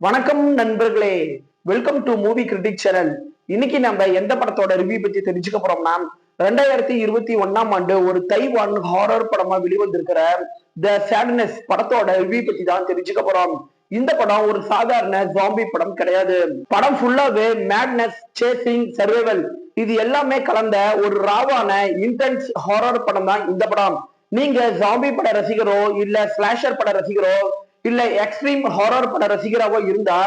வணக்கம் நண்பர்களே. Welcome to movie critic channel இன்னைக்கு நம்ம எந்த படத்தோட ரிவ்யூ பத்தி தெரிஞ்சுக்க போறோம்னா ரெண்டாயிரத்தி இருபத்தி ஒண்ணாம் ஆண்டு ஒரு தைவான் ஹாரர் படமா வெளிவந்திருக்கிற த சேட்னஸ் படத்தோட ரிவ்யூ பத்தி தான் தெரிஞ்சுக்க போறோம். இந்த படம் ஒரு சாதாரண ஜாம்பி படம் கிடையாது. படம் ஃபுல்லாவே மேட்னஸ் சேசிங் சர்வைவல் இது எல்லாமே கலந்த ஒரு ராவான இன்டென்ஸ் ஹாரர் படம் தான் இந்த படம். நீங்க ஜாம்பி பட ரசிகரோ இல்ல ஸ்லாஷர் பட ரசிகரோ இல்ல எக்ஸ்ட்ரீம் ஹாரர் பட ரசிகராவோ இருந்தா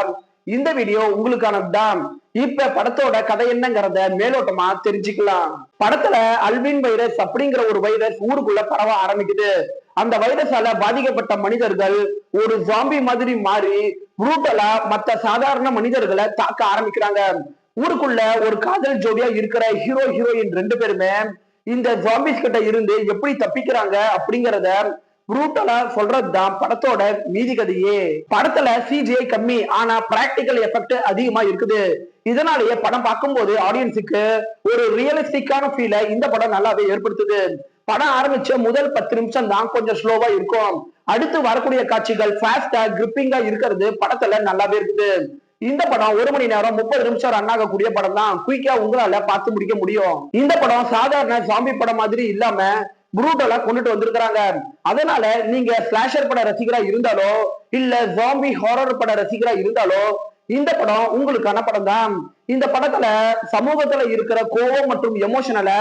இந்த வீடியோ உங்களுக்கானதுதான் இப்ப படத்தோட கதை என்னங்கிறத மேலோட்டமா தெரிஞ்சுக்கலாம். படத்துல அல்வின் வைரஸ் அப்படிங்கிற ஒரு வைரஸ் ஊருக்குள்ள பரவ ஆரம்பிக்குது. அந்த வைரஸால பாதிக்கப்பட்ட மனிதர்கள் ஒரு ஜாம்பி மாதிரி மாறி புரூட்டலா மத்த சாதாரண மனிதர்களை தாக்க ஆரம்பிக்கிறாங்க. ஊருக்குள்ள ஒரு காதல் ஜோடியா இருக்கிற ஹீரோ ஹீரோயின் ரெண்டு பேருமே இந்த ஜாம்பிஸ் கிட்ட இருந்து எப்படி தப்பிக்கிறாங்க அப்படிங்கறத புரூட்டலா சொல்றதுதான் படத்தோட மீதி கதையே படத்துல சிஜிஐ கம்மி ஆனா பிராக்டிக்கல் எஃபெக்ட் அதிகமா இருக்குது. இதனாலேயே படம் பார்க்கும்போது ஆடியன்ஸுக்கு ஒரு ரியலிஸ்டிக்கான ஃபீலை இந்த படம் நல்லாவே ஏற்படுத்துது. படம் ஆரம்பிச்ச முதல் பத்து நிமிஷம் தான் கொஞ்சம் ஸ்லோவா இருக்கும். அடுத்து வரக்கூடிய காட்சிகள் ஃபாஸ்டா கிரிப்பிங்கா இருக்கிறது படத்துல நல்லாவே இருக்குது. இந்த படம் ஒரு மணி நேரம் முப்பது நிமிஷம் ரன் ஆகக்கூடிய படம் தான். குயிக்கா உங்களால பார்த்து முடிக்க முடியும். இந்த படம் சாதாரண சாம்பி படம் மாதிரி இல்லாம புரூட்டலா கொண்டுட்டு வந்திருக்கிறாங்க. அதனால நீங்க ஸ்லாஷர் பட ரசிகரா இருந்தாலோ இல்ல ஜாம்பி ஹாரர் பட ரசிகரா இருந்தாலோ இந்த படம் உங்களுக்கான படம் தான். இந்த படத்துல சமூகத்துல இருக்கிற கோவம் மற்றும் எமோஷனலை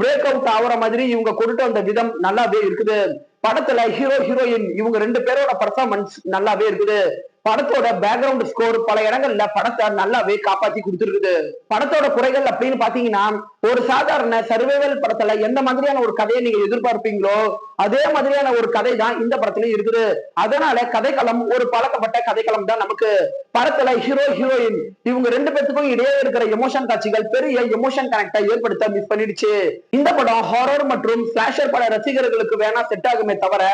பிரேக் அவுட் ஆகுற மாதிரி இவங்க கொண்டுட்டு வந்த விதம் நல்லாவே இருக்குது. படத்துல ஹீரோ ஹீரோயின் இவங்க ரெண்டு பேரோட பர்ஃபார்மன்ஸ் நல்லாவே இருக்குது. படத்தோட பேக்ரவுண்ட் ஸ்கோர் பல இடங்கள்ல படத்தை நல்லாவே காப்பாத்தி கொடுத்துருக்குது. படத்தோட குறைகள் அப்படின்னு பாத்தீங்கன்னா ஒரு சாதாரண சர்வைவல் படத்துல எந்த மாதிரியான ஒரு கதையை நீங்க எதிர்பார்ப்பீங்களோ அதே மாதிரியான ஒரு கதை தான் இந்த படத்துலயும் இருக்குது. அதனால கதைக்களம் ஒரு பழக்கப்பட்ட கதைக்களம் தான் நமக்கு. படத்துல ஹீரோ ஹீரோயின் இவங்க ரெண்டு பேத்துக்கும் இடையே இருக்கிற எமோஷன் காட்சிகள் பெரிய எமோஷன் கனெக்டை ஏற்படுத்த மிஸ் பண்ணிடுச்சு. இந்த படம் ஹாரர் மற்றும் ஸ்லாஷர் பட ரசிகர்களுக்கு வேணா செட் ஆகுமே தவிர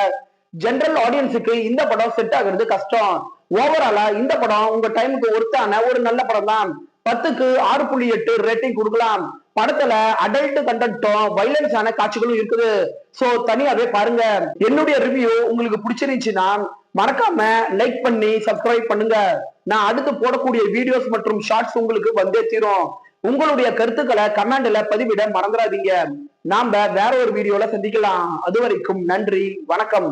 ஜெனரல் ஆடியன்ஸுக்கு இந்த படம் செட் ஆகுறது கஷ்டம். ஓவராலா இந்த படம் உங்க டைமுக்கு ஒருத்தான ஒரு நல்ல படம் தான். பத்துக்கு ஆறு புள்ளி எட்டு ரேட்டிங் கொடுக்கலாம். படத்துல அடல்ட் கண்டென்ட்டும் வைலன்ஸான காட்சிகளும் இருக்குது. சோ தனியாவே பாருங்க. என்னுடைய ரிவ்யூ உங்களுக்கு பிடிச்சிருந்துச்சுன்னா மறக்காம லைக் பண்ணி சப்ஸ்கிரைப் பண்ணுங்க. நான் அடுத்து போடக்கூடிய வீடியோஸ் மற்றும் ஷார்ட்ஸ் உங்களுக்கு வந்தே தீரும். உங்களுடைய கருத்துக்களை கமெண்ட்ல பதிவிட மறந்துடாதீங்க. நாம வேற ஒரு வீடியோல சந்திக்கலாம். அது வரைக்கும் நன்றி வணக்கம்.